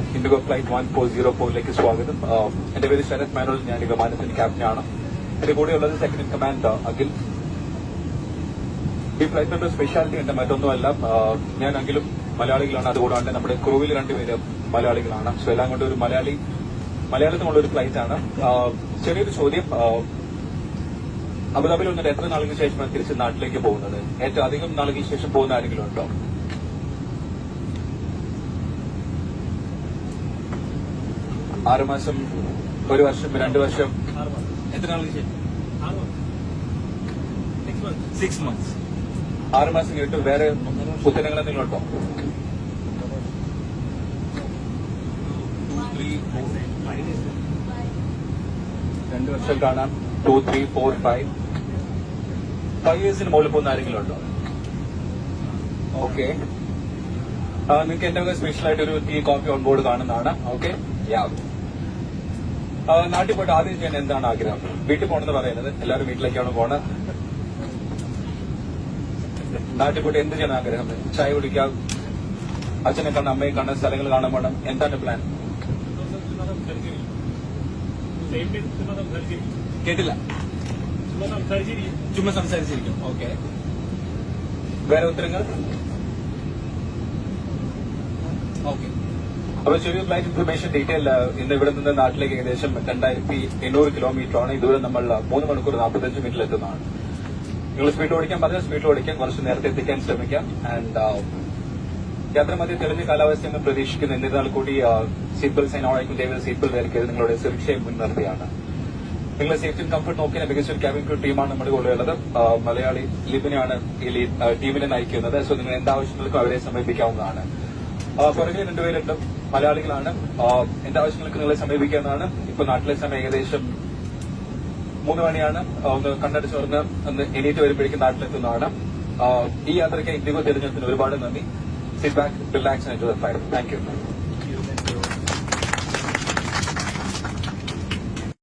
IndiGo flight one four zero ഫോറിലേക്ക് സ്വാഗതം. എന്റെ പേര് ശരത് മാനോൾ ഞാൻ വിമാനത്തിന്റെ ക്യാപ്റ്റനാണ്. എന്റെ കൂടെയുള്ളത് സെക്കൻഡ് ഇൻ കമാൻഡ് അഖിൽ. ഈ ഫ്ലൈറ്റിന്റെ സ്പെഷ്യാലിറ്റി ഉണ്ട് മറ്റൊന്നുമല്ല. ഞാൻ അഖിലും മലയാളികളാണ്. അതുകൂടാണ്ട് നമ്മുടെ ക്രൂവിൽ രണ്ടുപേര് മലയാളികളാണ്. സോ എല്ലാം കൊണ്ട് ഒരു മലയാളി മലയാളത്തിനുള്ള ഒരു ഫ്ലൈറ്റ് ആണ് ചെറിയൊരു ചോദ്യം. അബുദാബിയിൽ വന്നിട്ട് എത്ര നാളുകൾക്ക് ശേഷമാണ് തിരിച്ച് നാട്ടിലേക്ക് പോകുന്നത്? ഏറ്റവും അധികം നാളുകൾക്ക് ശേഷം പോകുന്ന ആരെങ്കിലും ഉണ്ടോ? ആറ് മാസം ഒരു വർഷം രണ്ട് വർഷം. എത്ര ശേഷം സിക്സ് മന്ത്സ് ആറ് മാസം കഴിഞ്ഞിട്ട് വേറെ ഉത്തരങ്ങൾ എന്തെങ്കിലും ഉണ്ടോ? രണ്ട് വർഷം കാണാം. Two three four five five ഇയേഴ്സിന് മുകളിൽ പോകുന്ന ആരെങ്കിലും ഉണ്ടോ? ഓക്കെ നിങ്ങൾക്ക് എന്റെ സ്പെഷ്യൽ ആയിട്ട് ഒരു ടീ കോഫി ഓൺ ബോർഡ് കാണുന്നതാണ്. ഓക്കെ യാ നാട്ടിൽ പോയിട്ട് ആദ്യം ചെയ്യാൻ എന്താണ് ആഗ്രഹം? വീട്ടിൽ പോകണമെന്ന് പറയുന്നത്? എല്ലാവരും വീട്ടിലേക്കാണ് പോണത് നാട്ടിൽ പോയിട്ട് എന്ത് ചെയ്യാൻ ആഗ്രഹം? ചായ കുടിക്കാം? അച്ഛനെ കാണാൻ അമ്മയെ കാണാൻ സ്ഥലങ്ങൾ കാണാൻ വേണം എന്താണ് പ്ലാൻ കേട്ടില്ല. ചുമ്മാ സംസാരിച്ചിരിക്കും. ഓക്കെ. വേറെ ഉത്തരങ്ങൾ? ഓക്കെ. അപ്പൊ ചെറിയ ഫ്ലൈറ്റ് ഇൻഫർമേഷൻ ഡീറ്റെയിൽ ഇന്ന് ഇവിടെ നിന്ന് നാട്ടിലേക്ക് ഏകദേശം രണ്ടായിരത്തി എണ്ണൂറ് കിലോമീറ്റർ ആണ് ഇതുവരെ നമ്മൾ മൂന്ന് മണിക്കൂർ നാൽപ്പത്തഞ്ച് മിനിറ്റിൽ എത്തുന്നതാണ് നിങ്ങൾ സ്പീഡ് ഓടിക്കാൻ പറഞ്ഞാൽ സ്പീഡ് ഓടിക്കാൻ കുറച്ച് നേരത്തെ എത്തിക്കാൻ ശ്രമിക്കാം. ആൻഡ് യാത്ര മധ്യ തെളിഞ്ഞ കാലാവസ്ഥയെന്ന് പ്രതീക്ഷിക്കുന്ന എന്നിരുന്നാൽ കൂടി സീറ്റ് സൈൻ ഓണായിരിക്കും ദയവ് സീറ്റ് ബെൽറ്റ് വരയ്ക്കരുത് നിങ്ങളുടെ സുരക്ഷയെ മുൻനിർത്തിയാണ്. സേഫ്റ്റി കംഫർട്ട് നോക്കിയ മികച്ച ഒരു ക്യാബിൻ ക്രൂ ടീമാണ് നമ്മുടെ കൂടെ ഉള്ളത്. മലയാളി ലിബിനെയാണ് ഈ ടീമിനെ നയിക്കുന്നത്. സോ നിങ്ങൾ എന്താവശ്യങ്ങൾക്കും അവരെ സമീപിക്കാവുന്നതാണ്. പുറകിൽ രണ്ടുപേരുണ്ട് മലയാളികളാണ്. എന്റെ ആവശ്യങ്ങൾക്ക് നിങ്ങളെ സമീപിക്കാവുന്നതാണ് ഇപ്പൊ നാട്ടിലെ സമയം ഏകദേശം മൂന്ന് മണിയാണ്. ഒന്ന് കണ്ണടച്ച് തുറന്ന് ഒന്ന് എണീറ്റ് വരുമ്പോഴേക്കും നാട്ടിലെത്തുന്നതാണ്. ഈ യാത്രയ്ക്ക് ഇന്ത്യ തിരഞ്ഞെടുപ്പിന് ഒരുപാട് നന്ദി. Sit back relax and thank you